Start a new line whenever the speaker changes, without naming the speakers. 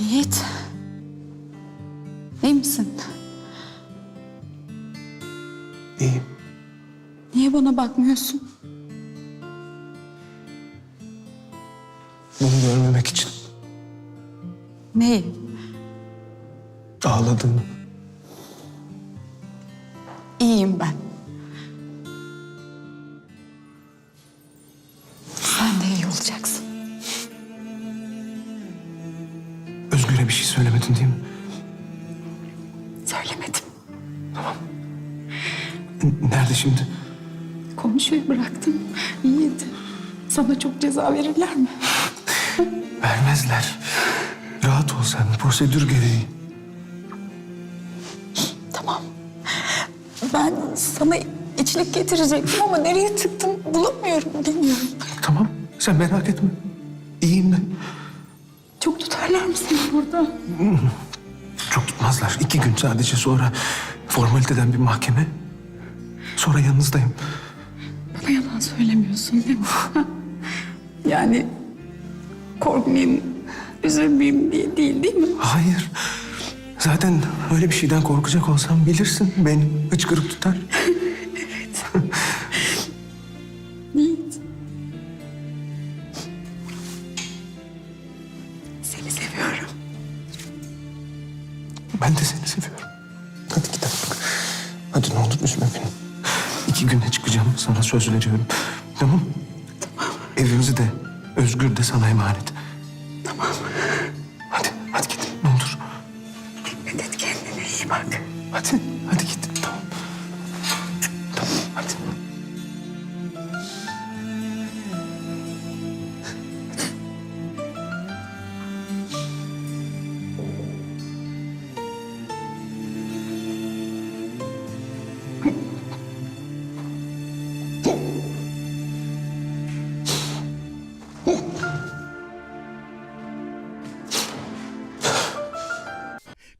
Yiğit. İyi misin?
İyiyim.
Niye bana bakmıyorsun?
Bunu görmemek için
Neyi?
ağladığını.
İyiyim ben. Sen de iyi olacaksın.
Özgür'e bir şey söylemedin değil mi?
Söylemedim.
N- Nerede şimdi?
Komşuyu bıraktım. Yiğit. Sana çok ceza verirler mi?
Vermezler. Rahat ol sen. Prosedür gereği.
Tamam. Ben sana içlik getirecektim ama nereye tıktım bulamıyorum bilmiyorum.
Tamam. Sen merak etme. İyiyim ben.
Çok tutarlar mı seni burada?
Çok tutmazlar. İki gün sadece sonra formaliteden bir mahkeme. Sonra yanınızdayım.
Bana yalan söylemiyorsun değil mi? yani korkmayayım, üzülmeyeyim diye değil değil mi?
Hayır. Zaten öyle bir şeyden korkacak olsam bilirsin. Beni hıçkırık tutar. Ben de seni seviyorum. Hadi gidelim. Hadi ne olur üzme beni. İki günde çıkacağım. Sana söz veriyorum. Tamam mı? Evimizi de Özgür de sana emanet.
Tamam.
Hadi, hadi git. Ne olur.
Dikkat et kendine iyi bak.
Hadi, hadi git. Tamam. Tamam, hadi.